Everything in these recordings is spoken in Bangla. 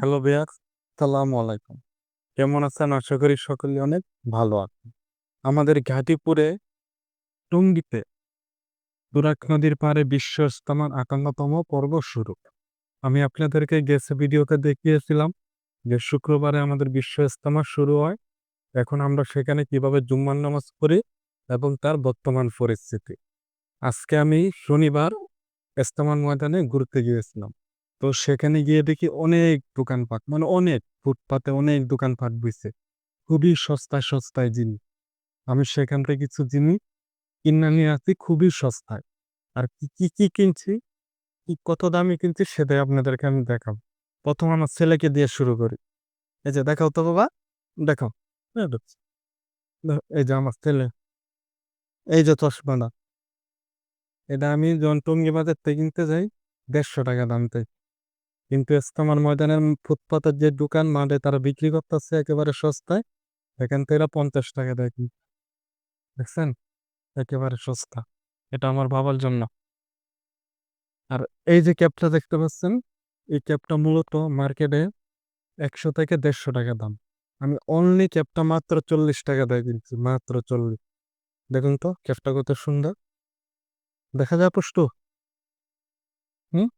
হ্যালো বিয়ার সালাম আলাইকুম। কেমন আছেন? আশা করি সকলে অনেক ভালো আছেন। আমাদের ঘাটিপুরে টঙ্গিতে তুরাক নদীর পাড়ে বিশ্ব ইস্তেমার আটান্নতম পর্ব শুরু। আমি আপনাদেরকে গেছে ভিডিওতে দেখিয়েছিলাম যে শুক্রবারে আমাদের বিশ্ব ইস্তেমা শুরু হয়। এখন আমরা সেখানে কীভাবে জুম্মান নামাজ পড়ি এবং তার বর্তমান পরিস্থিতি। আজকে আমি শনিবার ইস্তেমার ময়দানে ঘুরতে গিয়েছিলাম। তো সেখানে গিয়ে দেখি অনেক দোকানপাট মানে অনেক ফুটপাতে অনেক দোকানপাট বইছে। খুবই সস্তায় সস্তায় জিনিস আমি সেখান থেকে কিছু জিনিস কিনে নিয়ে আসি, খুবই সস্তায়। আর কি কি কি কিনছি? কি, কত দামি কিনছি সেটাই আপনাদেরকে আমি দেখাব। প্রথম আমার ছেলেকে দিয়ে শুরু করি। এই যে দেখাও তো বাবা, দেখাও। এই যে আমার ছেলে। এই যে চশমাটা। এটা আমি যখন টঙ্গি বাজার থেকে কিনতে যাই, দেড়শো টাকা দাম তাই কিন্তু ইস্তেমার ময়দানের ফুটপাতের যে দোকান মাঠে তারা বিক্রি করতেছে একেবারে সস্তায়। এখান থেকে পঞ্চাশ টাকা দেয় কিন্তু। দেখছেন? একেবারে সস্তা। এটা আমার বাবার জন্য। আর এই যে ক্যাপটা দেখতে পাচ্ছেন, এই ক্যাপটা মূলত মার্কেটে একশো থেকে দেড়শো টাকা দাম। আমি অনলি ক্যাপটা মাত্র চল্লিশ টাকা দেয় কিনছি, মাত্র চল্লিশ। দেখুন তো, ক্যাপটা কত সুন্দর। দেখা যায় পুষ্ট। হুম?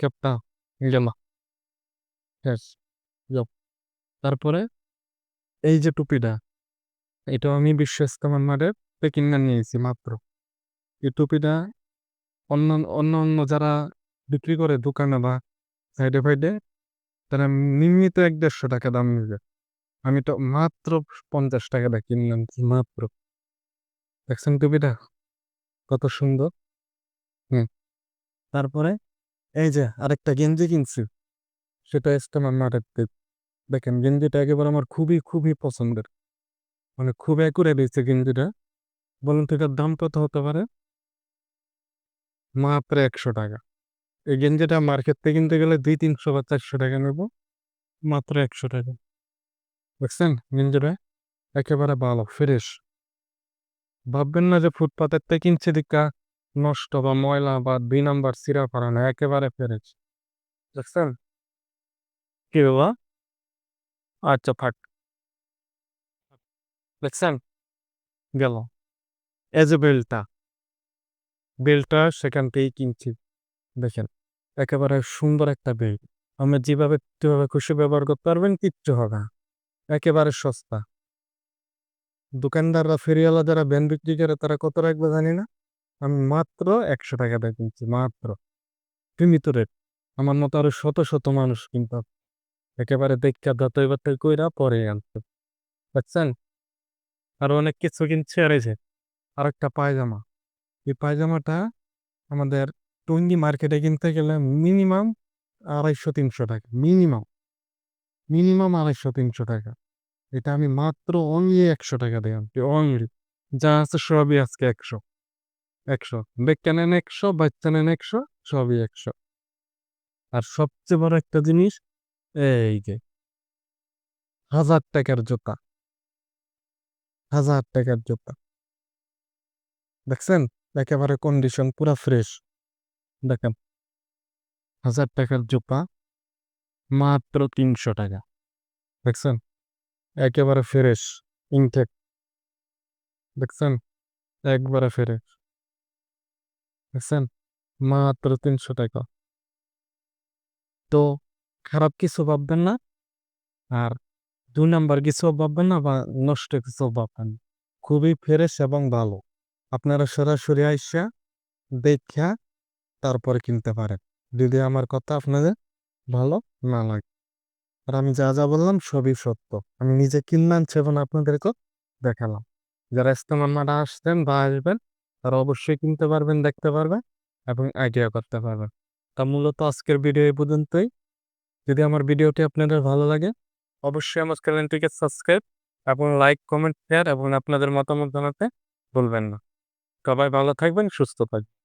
ক্যাপটা গেল। তারপরে এই যে টুপিটা এটা আমি বিশ্ব ইস্তেমার মাঠে কিনে নিয়েছি মাত্র এই টুপিটা অন্য অন্য অন্য যারা বিক্রি করে দোকানে বা সাইডে ফাইডে তারা নিয়মিত এক দেড়শো টাকা দাম নেবে আমি তো মাত্র পঞ্চাশ টাকা দিয়ে কিনলাম মাত্র দেখছেন টুপিটা কত সুন্দর হুম তারপরে এই যে আরেকটা গেঞ্জি কিনছি। সেটা মাঠের থেকে দেখেন, গেঞ্জিটা একেবারে আমার খুবই খুবই পছন্দের। মানে খুব একুরে দিয়েছে গেঞ্জিটা। বলুন তো এটার দাম কত হতে পারে? মাত্র একশো টাকা। এই গেঞ্জিটা মার্কেট থেকে কিনতে গেলে দুই, তিনশো বা চারশো টাকা নেব। মাত্র একশো টাকা। দেখছেন গেঞ্জিটা একেবারে ভালো ফ্রেশ ভাববেন না যে ফুটপাতের থেকে কিনছে দিকা নষ্ট বা ময়লা বা দুই নাম্বার সিরা করা না একেবারে ফ্রেশ দেখছেন? কি বাবা? আচ্ছা ফাট দেখছেন? গেল। এজ এ বেলটা বেল্টটা সেখান থেকেই কিনছি। দেখেন, একেবারে সুন্দর একটা বেল্ট আমরা যেভাবে যেভাবে খুশি ব্যবহার করতে পারবেন, কিচ্ছু হবে না। একেবারে সস্তা। দোকানদাররা, ফেরিওয়ালা যারা ব্যান বিক্রি করে, তারা কত রাখবে জানি না? আমি মাত্র একশো টাকা দিয়ে কিনছি, মাত্র। সীমিত রেট আমার মতো আরও শত শত মানুষ কিন্তু একেবারে দেখা দাঁতই বাতই কইরা পরে আনতে। বুঝছেন? আর অনেক কিছু এই যে আর একটা পায়জামা। এই পায়জামাটা আমাদের টঙ্গি মার্কেটে কিনতে গেলে মিনিমাম আড়াইশো তিনশো টাকা, মিনিমাম। মিনিমাম আড়াইশো তিনশো টাকা। এটা আমি মাত্র অনলি একশো টাকা আনছি অনলি যা আছে সবই আজকে একশো। একশো নেন একশো বাচ্চা নেন একশো, সবই একশো। আর সবচেয়ে বড় একটা জিনিস, এই যে, হাজার টাকার জুতা। হাজার টাকার জুতা। দেখছেন? একেবারে কন্ডিশন পুরা ফ্রেশ দেখেন। হাজার টাকার জুতা, মাত্র তিনশো টাকা। দেখছেন? একেবারে ফ্রেশ ইনটেক দেখছেন? একবারে ফ্রেশ দেখছেন? মাত্র তিনশো টাকা। তো খারাপ কিছু ভাববেন না। আর দুই নাম্বার কিছু ভাববেন না বা নষ্ট কিছু ভাববেন। খুবই ফ্রেশ এবং ভালো। আপনারা সরাসরি আইসা দেখা তারপরে কিনতে পারেন। যদি আমার কথা আপনাদের ভালো না লাগে। আর আমি যা যা বললাম সবই সত্য। আমি নিজে কিনলাম সেবন আপনাদেরকে দেখালাম। যারা ইস্তেমার মাঠে আসছেন বা আসবেন তারা অবশ্যই কিনতে পারবেন, দেখতে পারবেন এবং আইডিয়া করতে পারবেন। তা মূলত আজকের ভিডিও এই পর্যন্তই। যদি আমার ভিডিওটি আপনাদের ভালো লাগে, অবশ্যই আমার চ্যানেলটিকে সাবস্ক্রাইব এবং লাইক কমেন্ট শেয়ার এবং আপনাদের মতামত জানাতে ভুলবেন না। সবাই ভালো থাকবেন, সুস্থ থাকবেন।